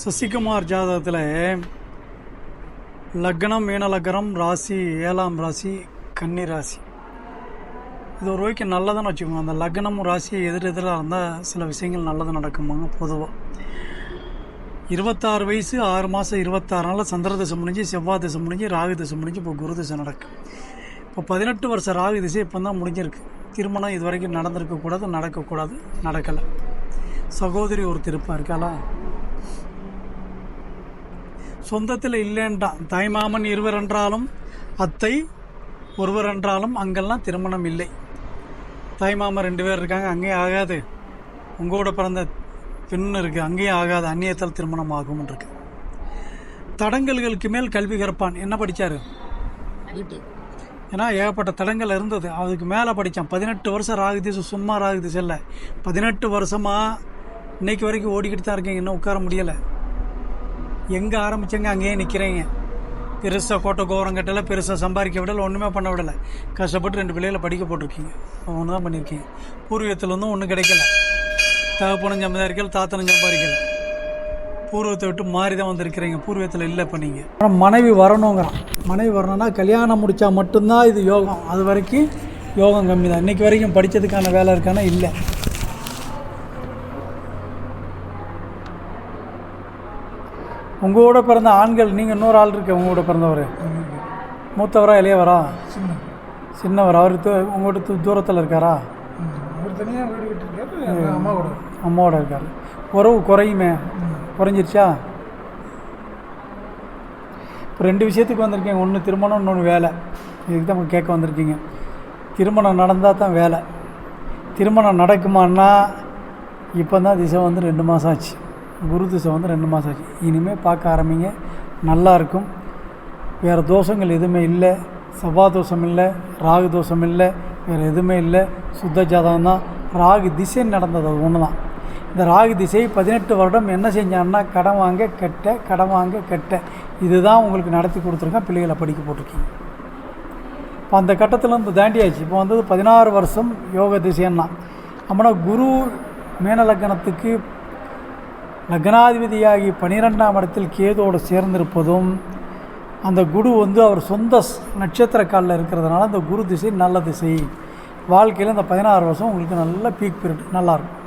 சசிகுமார் ஜாதகத்தில் லக்னம் மீனலக்கரம் ராசி ஏழாம் ராசி கன்னி ராசி. இது ஒரு வரைக்கு நல்லதுன்னு வச்சுக்கோங்க. அந்த லக்னமும் ராசி எதிர் எதிராக இருந்தால் சில விஷயங்கள் நல்லது நடக்குமாங்க பொதுவாக இருபத்தாறு வயசு ஆறு மாதம் இருபத்தாறு நாளில் சந்திர தசை முடிஞ்சு செவ்வாய் தசை முடிஞ்சு ராகு தசை முடிஞ்சு இப்போ குரு தசை நடக்கும் இப்போ பதினெட்டு வருஷம் ராகு திசை இப்போ தான் முடிஞ்சிருக்கு. திருமணம் இது வரைக்கும் நடந்திருக்கக்கூடாது நடக்கக்கூடாது நடக்கலை. சகோதரி ஒரு திருப்பாக இருக்காளா? சொந்தத்தில் இல்லைன்றான் தாய்மாமன் இருவர் என்றாலும் அத்தை ஒருவர் என்றாலும் அங்கெல்லாம் திருமணம் இல்லை. தாய்மாமன் ரெண்டு பேர் இருக்காங்க அங்கேயும் ஆகாது. உங்களோட பிறந்த பெண் இருக்குது அங்கேயும் ஆகாது. அந்நியத்தில் திருமணம் ஆகும் இருக்கு தடங்கல்களுக்கு மேல் கல்வி கற்பான். என்ன படித்தார் ஏன்னா ஏகப்பட்ட தடங்கள் இருந்தது. அதுக்கு மேலே படித்தான் பதினெட்டு வருஷம் ராகு திசை சும்மா ராகு திசை இல்லை பதினெட்டு வருஷமாக இன்னைக்கு வரைக்கும் ஓடிக்கிட்டு தான் இருக்கீங்க இன்னும் உட்கார முடியலை. எங்கே ஆரம்பிச்சங்க அங்கேயே நிற்கிறீங்க பெருசாக கோட்டை கோரம் கட்டலை பெருசாக சம்பாதிக்க விடலை ஒன்றுமே பண்ண விடலை. கஷ்டப்பட்டு ரெண்டு பிள்ளைகளை படிக்க போட்டிருக்கீங்க. ஒன்று தான் பண்ணியிருக்கீங்க பூர்வீகத்துலேருந்தும் ஒன்றும் கிடைக்கல. தகப்பனும் சம்பாதிக்கல தாத்தனும் சம்பாதிக்கல. பூர்வத்தை விட்டு மாறி தான் வந்திருக்கிறீங்க. பூர்வீகத்தில் இல்லை இப்போ நீங்கள் அப்புறம் மனைவி வரணுங்கிறான். மனைவி வரணும்னா கல்யாணம் முடித்தா மட்டும்தான் இது யோகம். அது வரைக்கும் யோகம் கம்மி தான் இன்றைக்கி வரைக்கும் படித்ததுக்கான வேலை இருக்கானா? இல்லை. உங்களோட பிறந்த ஆண்கள் நீங்கள் இன்னொரு ஆள் இருக்க உங்களோட பிறந்தவர்? மூத்தவரா இளையவரா? சின்ன சின்னவர்? அவர் உங்கள்கிட்ட தூரத்தில் இருக்காரா? அவர் தனியாக வீடு கட்டிருக்காரு அம்மாவோட இருக்கார். உறவு குறையுமே? குறைஞ்சிருச்சா? இப்போ ரெண்டு விஷயத்துக்கு வந்திருக்கீங்க ஒன்று திருமணம் இன்னொன்று வேலை. இதுக்கு தான் கேட்க வந்திருக்கீங்க. திருமணம் நடந்தால் தான் வேலை. திருமணம் நடக்குமான்னா இப்போ தான் திசை வந்து ரெண்டு மாதம் ஆச்சு. குரு திசை வந்து ரெண்டு மாதம் ஆச்சு. இனிமேல் பார்க்க ஆரம்பிங்க. நல்லா இருக்கும் வேறு தோஷங்கள் எதுவுமே இல்லை. செவ்வாய் தோஷம் இல்லை ராகு தோஷம் இல்லை வேறு எதுவுமே இல்லை. சுத்த ஜாதகம் தான். ராகு திசை நடந்தது அது ஒன்று தான். இந்த ராகு திசை பதினெட்டு வருடம் என்ன செஞ்சான்னா கடன் வாங்க கெட்ட கடன் வாங்க கெட்ட. இதுதான் உங்களுக்கு நடத்தி கொடுத்துருக்கேன் பிள்ளைகளை படிக்க போட்டிருக்கீங்க. இப்போ அந்த கட்டத்தில் இருந்து தாண்டியாச்சு இப்போ வந்தது பதினாறு வருஷம் யோக திசைன்னா. அப்படின்னா குரு மேனலக்கணத்துக்கு லக்னாதிபதியாகி பனிரெண்டாம் இடத்தில் கேதோடு சேர்ந்திருப்பதும் அந்த குரு வந்து அவர் சொந்த நட்சத்திர காலில் இருக்கிறதுனால அந்த குரு திசை நல்ல திசை. வாழ்க்கையில் இந்த பதினாறு வருஷம் உங்களுக்கு நல்ல பீக் பீரியட் நல்லாயிருக்கும்